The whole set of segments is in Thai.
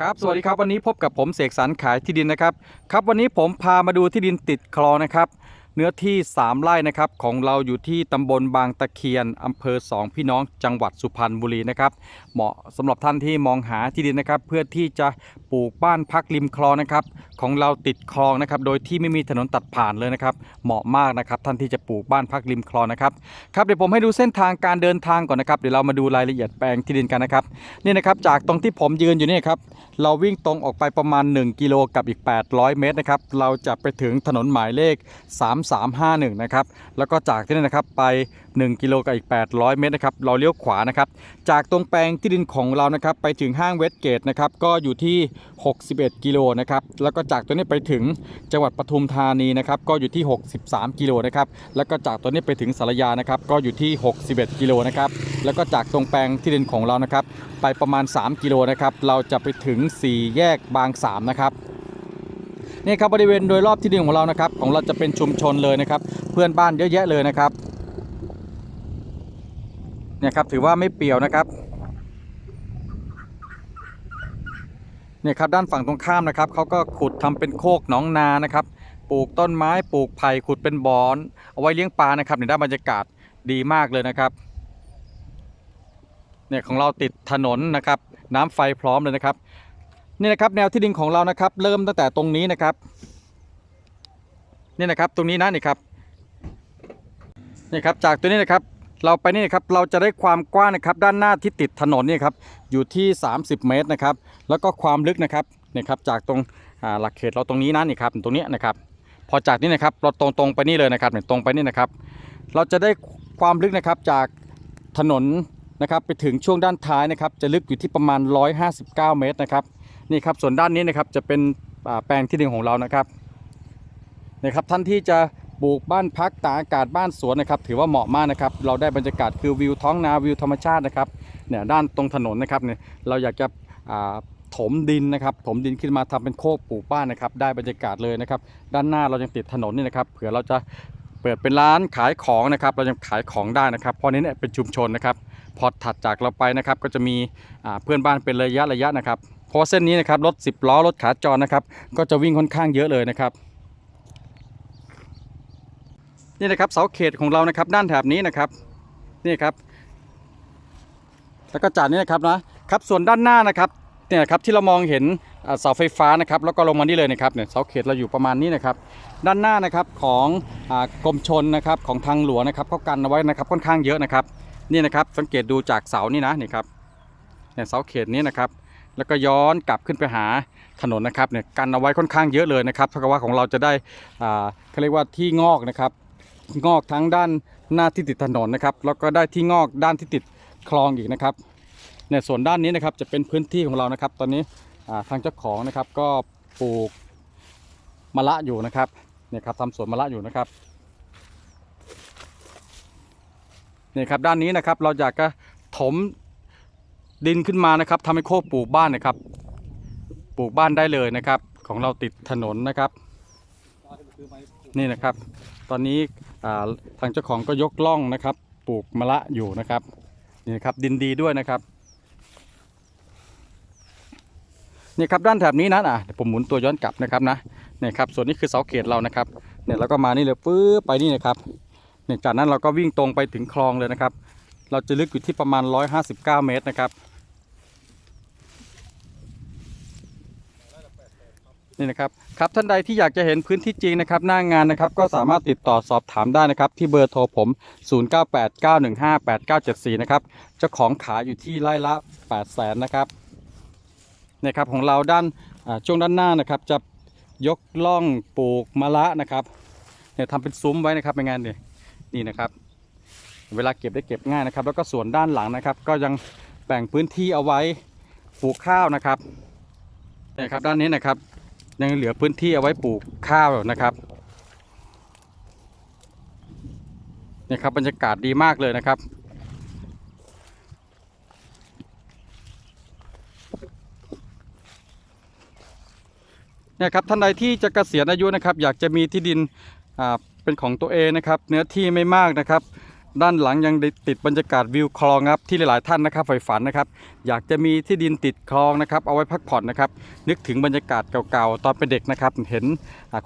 ครับสวัสดีครับวันนี้พบกับผมเสกสรรขายที่ดินนะครับครับวันนี้ผมพามาดูที่ดินติดคลองนะครับ เนื้อที่ 3ไร่นะครับของเราอยู่ที่ตำบลบางตะเคียนอำเภอสองพี่น้องจังหวัดสุพรรณบุรีนะครับเหมาะสำหรับท่านที่มองหาที่ดินนะครับ เพื่อที่จะปลูกบ้านพักริมคลองนะครับของเราติดคลองนะครับโดยที่ไม่มีถนนตัดผ่านเลยนะครับเหมาะมากนะครับท่านที่จะปลูกบ้านพักริมคลองนะครับครับเดี๋ยวผมให้ดูเส้นทางการเดินทางก่อนนะครับเดี๋ยวเรามาดูรายละเอียดแปลงที่ดินกันนะครับนี่นะครับจากตรงที่ผมยืนอยู่นี่ครับ เราวิ่งตรงออกไปประมาณ 1 กิโลกับอีก 800 เมตรนะครับ เราจะไปถึงถนนหมายเลข 3351 นะครับ แล้วก็จากที่นี่นะครับไป 1 กิโลกับอีก 800 เมตรนะครับ เราเลี้ยวขวานะครับ จากตรงแปลงที่ดินของเรานะครับไปถึงห้างเวสเกตนะครับ ก็อยู่ที่ 61 กิโลนะครับ แล้วก็จากตัวนี้ไปถึงจังหวัดปทุมธานีนะครับ ก็อยู่ที่ 63 กิโลนะครับ แล้วก็จากตัวนี้ไปถึงสารยานะครับ ก็อยู่ที่ 61 กิโลนะครับ แล้วก็จากตรงแปลงที่ดินของเรานะครับ ไปประมาณ 3 กิโลนะครับ เราจะไปถึง4แยกบาง3นะครับนี่ครับบริเวณโดยรอบที่ดินของเรานะครับ ของเราจะเป็นชุมชนเลยนะครับ เพื่อนบ้านเยอะแยะเลยนะครับเนี่ยครับถือว่าไม่เปี่ยวนะครับเนี่ยครับด้านฝั่งตรงข้ามนะครับเขาก็ขุดทำเป็นโคกหนองนานะครับ ปลูกต้นไม้ปลูกไผ่ขุดเป็นบอนเอาไว้เลี้ยงปลานะครับในด้านบรรยากาศดีมากเลยนะครับเนี่ยของเราติดถนนนะครับ น้ำไฟพร้อมเลยนะครับ นี่นะครับแนวที่ดินของเรานะครับ เริ่มตั้งแต่ตรงนี้นะครับนี่นะครับตรงนี้นะนี่ครับนี่ครับจากตัวนี้นะครับเราไปนี่นะครับเราจะได้ความกว้างนะครับด้านหน้าที่ติดถนนนี่ครับอยู่ที่ 30 เมตรนะครับ แล้วก็ความลึกนะครับนี่ครับจากตรงหลักเขตเราตรงนี้นะนี่ครับตรงนี้นะครับ พอจากนี้นะครับเราตรงตรงๆไปนี่เลยนะครับตรงไปนี่นะครับ เราจะได้ความลึกนะครับจากถนนนะครับไปถึงช่วงด้านท้ายนะครับ จะลึกอยู่ที่ประมาณ 159 เมตรนะครับ นี่ครับส่วนด้านนี้นะครับจะเป็นอ่าแปลงที่ดินของเรานะครับนี่ครับท่านที่จะปลูกบ้านพักตากอากาศบ้านสวนนะครับ ถือว่าเหมาะมากนะครับ เราได้บรรยากาศคือวิวท้องนาวิวธรรมชาตินะครับเนี่ยด้านตรงถนนนะครับเนี่ยเราอยากจะถมดินนะครับ ถมดินขึ้นมาทำเป็นโคกปลูกบ้านนะครับ ได้บรรยากาศเลยนะครับ ด้านหน้าเรายังติดถนนนี่นะครับเผื่อเราจะเปิดเป็นร้านขายของนะครับ เรายังขายของได้นะครับ เพราะนี้เนี่ยเป็นชุมชนนะครับ พอถัดจากเราไปนะครับ ก็จะมีเพื่อนบ้านเป็นระยะระยะนะครับ เพราะเส้นนี้นะครับรถ 10 ล้อรถขาจรนะครับ ก็จะวิ่งค่อนข้างเยอะเลยนะครับนี่นะครับเสาเขตของเรานะครับด้านแถบนี้นะครับนี่ครับ แล้วก็จากนี้นะครับนะครับส่วนด้านหน้านะครับเนี่ยนะครับที่เรามองเห็นเสาไฟฟ้านะครับ แล้วก็ลงมานี่เลยนะครับเนี่ยเสาเขตเราอยู่ประมาณนี้นะครับ ด้านหน้านะครับของกรมชนนะครับของทางหลวงนะครับเขากันเอาไว้นะครับค่อนข้างเยอะนะครับ นี่นะครับสังเกตดูจากเสานี่นะนี่ครับเนี่ยเสาเขตนี้นะครับ แล้วก็ย้อนกลับขึ้นไปหาถนนนะครับเนี่ยกันเอาไว้ค่อนข้างเยอะเลยนะครับเท่ากับว่าของเราจะได้อ่าเขาเรียกว่าที่งอกนะครับ งอกทั้งด้านหน้าที่ติดถนนนะครับ แล้วก็ได้ที่งอกด้านที่ติดคลองอีกนะครับเนี่ยส่วนด้านนี้นะครับจะเป็นพื้นที่ของเรานะครับ ตอนนี้อ่าทางเจ้าของนะครับก็ปลูกมะละอยู่นะครับเนี่ยครับทำสวนมะละอยู่นะครับเนี่ยครับด้านนี้นะครับเราอยากจะถม ดินขึ้นมานะครับทำให้โคกปลูกบ้านนะครับ ปลูกบ้านได้เลยนะครับ ของเราติดถนนนะครับ นี่นะครับ ตอนนี้าทางเจ้าของก็ยกล่องนะครับ ปลูกมะละอยู่นะครับนี่นะครับดินดีด้วยนะครับนี่ครับด้านแถบนี้นะอะผมหมุนตัวย้อนกลับนะครับนะนี่ครับส่วนนี้คือเสาเขตเรานะครับเนี่ยแล้วก็มานี่เลยปื๊บไปนี่นะครับเนี่ยจากนั้นเราก็วิ่งตรงไปถึงคลองเลยนะครับ เราจะลึกอยู่ที่ประมาณ 159 เมตรนะครับ นี่นะครับครับท่านใดที่อยากจะเห็นพื้นที่จริงนะครับหน้างานนะครับก็สามารถติดต่อสอบถามได้นะครับที่เบอร์โทรผม 0989158974 นะครับเจ้าของขายอยู่ที่ไร่ละ 8 0 0แสนนะครับนี่ครับของเราด้านช่วงด้านหน้านะครับจะยกล่องปลูกมะละนะครับเนี่ยทำเป็นซุ้มไว้นะครับเป็นงเนี่ยนี่นะครับ เวลาเก็บได้เก็บง่ายนะครับ แล้วก็ส่วนด้านหลังนะครับ ก็ยังแบ่งพื้นที่เอาไว้ปลูกข้าวนะครับนี่ครับด้านนี้นะครับ ยังเหลือพื้นที่เอาไว้ปลูกข้าวนะครับเนี่ยครับบรรยากาศดีมากเลยนะครับ เนี่ยครับท่านใดที่จะเกษียณอายุนะครับ อยากจะมีที่ดินอ่าเป็นของตัวเองนะครับ เนื้อที่ไม่มากนะครับ ด้านหลังยังติดบรรยากาศวิวคลองครับที่หลาย ๆ ท่านนะครับใฝ่ฝันนะครับ อยากจะมีที่ดินติดคลองนะครับเอาไว้พักผ่อนนะครับ นึกถึงบรรยากาศเก่าๆตอนเป็นเด็กนะครับ เห็น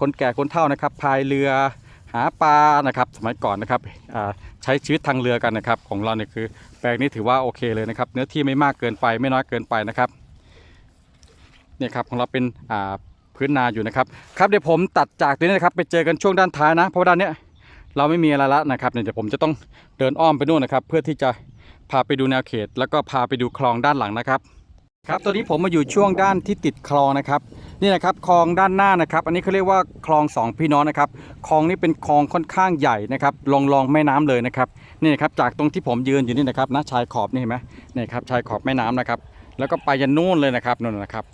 คนแก่คนเฒ่านะครับพายเรือหาปลานะครับสมัยก่อนนะครับใช้ชีวิตทางเรือกันนะครับ ของเราเนี่ยคือแปลงนี้ถือว่าโอเคเลยนะครับ เนื้อที่ไม่มากเกินไปไม่น้อยเกินไปนะครับเนี่ยครับของเราเป็นพื้นนาอยู่นะครับ ครับเดี๋ยวผมตัดจากตรงนี้นะครับไปเจอกันช่วงด้านท้ายนะเพราะว่าด้านเนี้ย เราไม่มีอะไรละนะครับเนี่ยเดี๋ยวผมจะต้องเดินอ้อมไปนู่นนะครับ เพื่อที่จะพาไปดูแนวเขต แล้วก็พาไปดูคลองด้านหลังนะครับ ครับตอนนี้ผมมาอยู่ช่วงด้านที่ติดคลองนะครับ นี่นะครับคลองด้านหน้านะครับ อันนี้เขาเรียกว่าคลองสองพี่น้องนะครับคลองนี้เป็นคลองค่อนข้างใหญ่นะครับลองลองแม่น้ำเลยนะครับนี่นะครับจากตรงที่ผมยืนอยู่นี่นะครับนะชายขอบนี่เห็นไหมนี่ครับชายขอบแม่น้ำนะครับ แล้วก็ไปยันนู่นเลยนะครับนู่นนะครับ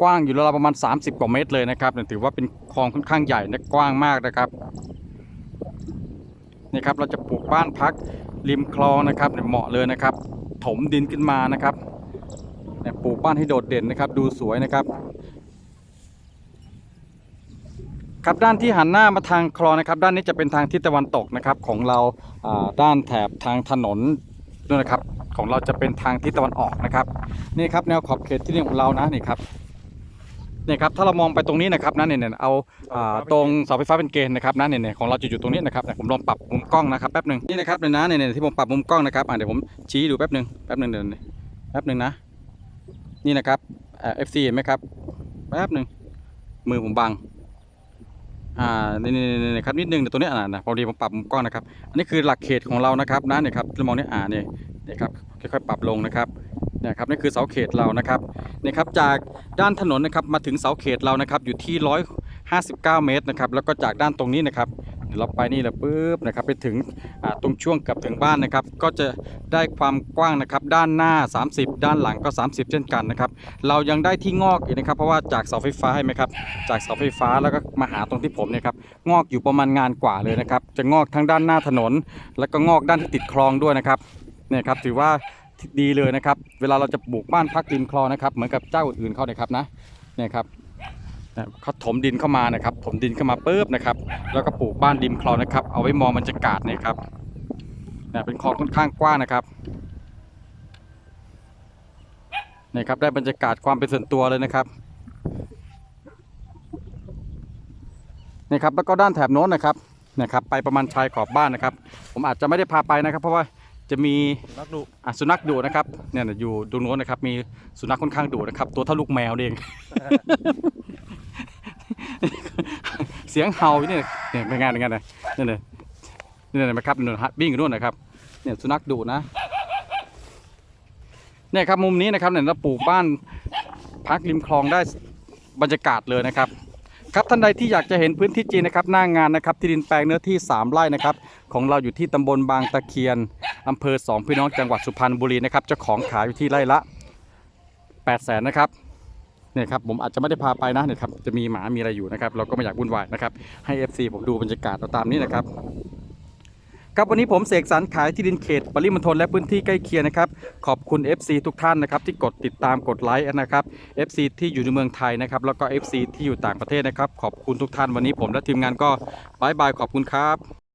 กว้างอยู่ราวประมาณ 30 กว่าเมตรเลยนะครับถือว่าเป็นคลองค่อนข้างใหญ่และกว้างมากนะครับ นี่ครับเราจะปลูกบ้านพักริมคลองนะครับเนี่ยเหมาะเลยนะครับ ถมดินขึ้นมานะครับเนี่ยปลูกบ้านให้โดดเด่นนะครับ ดูสวยนะครับครับด้านที่หันหน้ามาทางคลองนะครับ ด้านนี้จะเป็นทางทิศตะวันตกนะครับของเราอ่าด้านแถบทางถนนด้วยนะครับ ของเราจะเป็นทางทิศตะวันออกนะครับนี่ครับแนวขอบเขตที่นี่ของเรานะนี่ครับ นี่ครับถ้าเรามองไปตรงนี้นะครับนะเนี่ยเนี่ยเอาตรงเสาไฟฟ้าเป็นเกณฑ์นะครับนะเนี่ยเนี่ยของเราจะอยู่ตรงนี้นะครับผมลองปรับมุมกล้องนะครับแป๊บหนึ่งนี่นะครับเนี่ยนะเนี่ยเนี่ยที่ผมปรับมุมกล้องนะครับเดี๋ยวผมชี้ดูแป๊บหนึ่งแป๊บหนึ่งเดี๋ยวแป๊บหนึ่งนะ นี่นะครับเอฟซีเห็นไหมครับแป๊บหนึ่งมือผมบังอ่านี่นี่นี่นี่ครับนิดนึงเดี๋ยวตัวเนี้ยอ่านะพอดีผมปรับมุมกล้องนะครับอันนี้คือหลักเขตของเรานะครับนะเนี่ยครับเรามองนี่อ่าเนี่ยเนี่ยครับค่อยๆปรับลงนะครับ นี่ครับนี่คือเสาเขตเรานะครับนี่ครับจากด้านถนนนะครับมาถึงเสาเขตเรานะครับอยู่ที่ 159 เมตรนะครับแล้วก็จากด้านตรงนี้นะครับเดี๋ยวเราไปนี่แหละปุ๊บนะครับไปถึงตรงช่วงเกับถึงบ้านนะครับ ก็จะได้ความกว้างนะครับด้านหน้า 30 ด้านหลังก็ 30 เช่นกันนะครับเรายังได้ที่งอกอีกนะครับ เพราะว่าจากเสาไฟฟ้าเห็นไหมครับจากเสาไฟฟ้าแล้วก็มาหาตรงที่ผมเนี่ยครับงอกอยู่ประมาณงานกว่าเลยนะครับจะงอกทั้งด้านหน้าถนน แล้วก็งอกด้านที่ติดคลองด้วยนะครับเนี่ยครับถือว่า ดีเลยนะครับ เวลาเราจะปลูกบ้านพักริมคลองนะครับ เหมือนกับเจ้าอื่นๆเขาเนี่ยครับนะเนี่ยครับเขาถมดินเข้ามานะครับ ถมดินเข้ามาปุ๊บนะครับ แล้วก็ปลูกบ้านริมคลองนะครับ เอาไว้มองบรรยากาศเนี่ยครับเนี่ยเป็นคลองค่อนข้างกว้างนะครับเนี่ยครับได้บรรยากาศความเป็นส่วนตัวเลยนะครับนี่ครับแล้วก็ด้านแถบโน้นนะครับนะครับ ไปประมาณชายขอบบ้านนะครับ ผมอาจจะไม่ได้พาไปนะครับ เพราะว่า จะมีนักดุอะสุนัขดุนะครับเนี่ยอยู่ตรงโน้นนะครับ มีสุนัขค่อนข้างดุนะครับ ตัวเท่าลูกแมวเอง เสียงเห่าอยู่นี่เนี่ยเป็นไงเป็นไงเนี่ยเนี่ยเนี่ยเนี่ยนะครับเนี่ยฮะวิ่งอยู่นู่นนะครับ เนี่ยสุนัขดุนะเนี่ยครับมุมนี้นะครับเนี่ยเราปลูกบ้านพักริมคลองได้บรรยากาศเลยนะครับ ครับท่านใดที่อยากจะเห็นพื้นที่จริงนะครับหน้างานนะครับที่ดินแปลงเนื้อที่ 3 ไร่นะครับของเราอยู่ที่ตำบลบางตะเคียนอำเภอสองพี่น้องจังหวัดสุพรรณบุรีนะครับเจ้าของขายอยู่ที่ไร่ละ8 0 0แสนนะครับเนี่ยครับผมอาจจะไม่ได้พาไปนะเนี่ยครับจะมีหมามีอะไรอยู่นะครับเราก็ไม่อยากวุ่นวายนะครับให้ FC ผมดูบรรยากาศเราตามนี้นะครับ ครับวันนี้ผมเสกสรรขายที่ดินเขต ปริมณฑลและพื้นที่ใกล้เคียงนะครับ ขอบคุณ FC ทุกท่านนะครับที่กดติดตามกดไลค์นะครับ FC ที่อยู่ในเมืองไทยนะครับแล้วก็ FC ที่อยู่ต่างประเทศนะครับ ขอบคุณทุกท่านวันนี้ผมและทีมงานก็บายบายขอบคุณครับ